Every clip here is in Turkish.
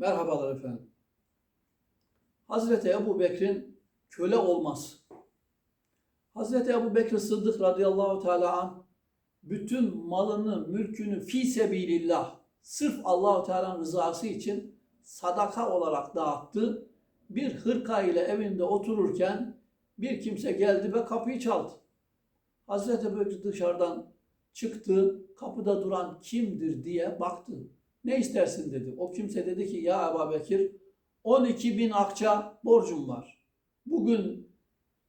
Merhabalar efendim. Hazreti Ebu Bekir'in köle olması. Hazreti Ebu Bekir Sıddık radıyallahu teala an bütün malını, mülkünü fi sebilillah sırf Allahu Teala'nın rızası için sadaka olarak dağıttı. Bir hırka ile evinde otururken bir kimse geldi ve kapıyı çaldı. Hazreti Bekir dışarıdan çıktı, kapıda duran kimdir diye baktı. Ne istersin dedi. O kimse dedi ki ya Ebu Bekir 12 bin akça borcum var. Bugün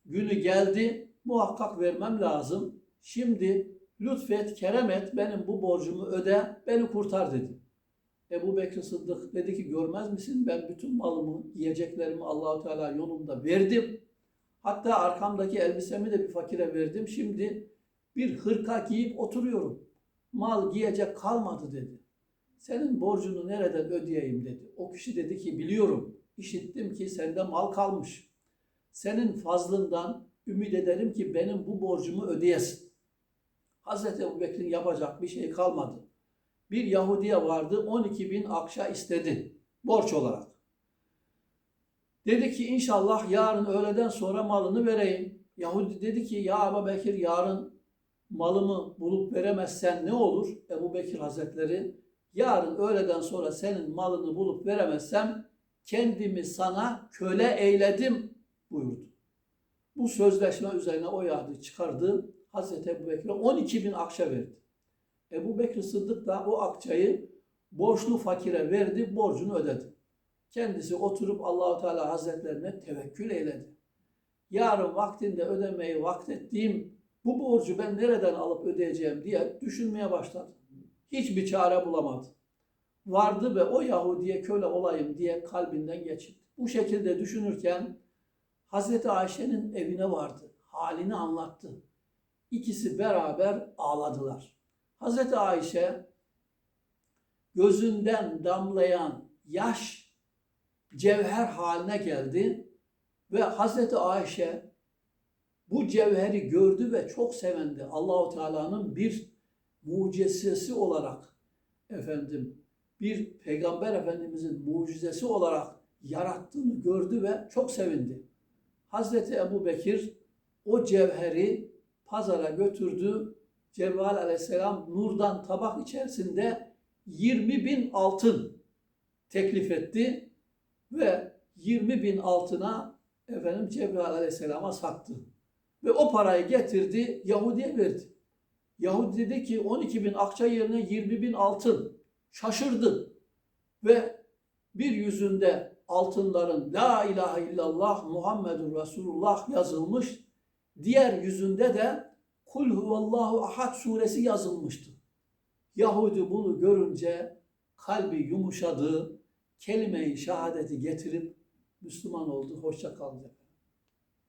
günü geldi muhakkak vermem lazım. Şimdi lütfet, kerem et benim bu borcumu öde, beni kurtar dedi. Ebu Bekir Sıddık dedi ki görmez misin ben bütün malımı, yiyeceklerimi Allahu Teala yolunda verdim. Hatta arkamdaki elbisemi de bir fakire verdim. Şimdi bir hırka giyip oturuyorum. Mal giyecek kalmadı dedi. Senin borcunu nereden ödeyeyim dedi. O kişi dedi ki biliyorum. İşittim ki sende mal kalmış. Senin fazlından ümit ederim ki benim bu borcumu ödeyesin. Hazreti Ebu Bekir'in yapacak bir şey kalmadı. Bir Yahudiye vardı 12 bin akşa istedi borç olarak. Dedi ki inşallah yarın öğleden sonra malını vereyim. Yahudi dedi ki ya Ebu Bekir yarın malımı bulup veremezsen ne olur? Ebu Bekir Hazretleri yarın öğleden sonra senin malını bulup veremezsem kendimi sana köle eyledim buyurdu. Bu sözleşme üzerine o yadı çıkardı. Hazreti Ebu Bekir'e 12 bin akçe verdi. Ebu Bekir Sıddık da o akçayı borçlu fakire verdi, borcunu ödedi. Kendisi oturup Allahu Teala Hazretlerine tevekkül eyledi. Yarın vaktinde ödemeyi vaktettiğim bu borcu ben nereden alıp ödeyeceğim diye düşünmeye başladı. Hiçbir çare bulamadı. Vardı ve o Yahudiye köle olayım diye kalbinden geçirdi. Bu şekilde düşünürken Hazreti Ayşe'nin evine vardı. Halini anlattı. İkisi beraber ağladılar. Hazreti Ayşe gözünden damlayan yaş cevher haline geldi ve Hazreti Ayşe bu cevheri gördü ve çok sevendi. Allahu Teala'nın bir mucizesi olarak efendim bir peygamber efendimizin mucizesi olarak yarattığını gördü ve çok sevindi. Hazreti Ebu Bekir o cevheri pazara götürdü. Cebrail aleyhisselam nurdan tabak içerisinde 20 bin altın teklif etti ve 20 bin altına efendim Cebrail aleyhisselama sattı. Ve o parayı getirdi Yahudi'ye verdi. Yahudi dedi ki 12 bin akça yerine 20 bin altın. Şaşırdı. Ve bir yüzünde altınların La ilahe illallah Muhammedun Resulullah yazılmış. Diğer yüzünde de Kul huvallahu ahad suresi yazılmıştı. Yahudi bunu görünce kalbi yumuşadı. Kelime-i şehadeti getirip Müslüman oldu. Hoşça kalın.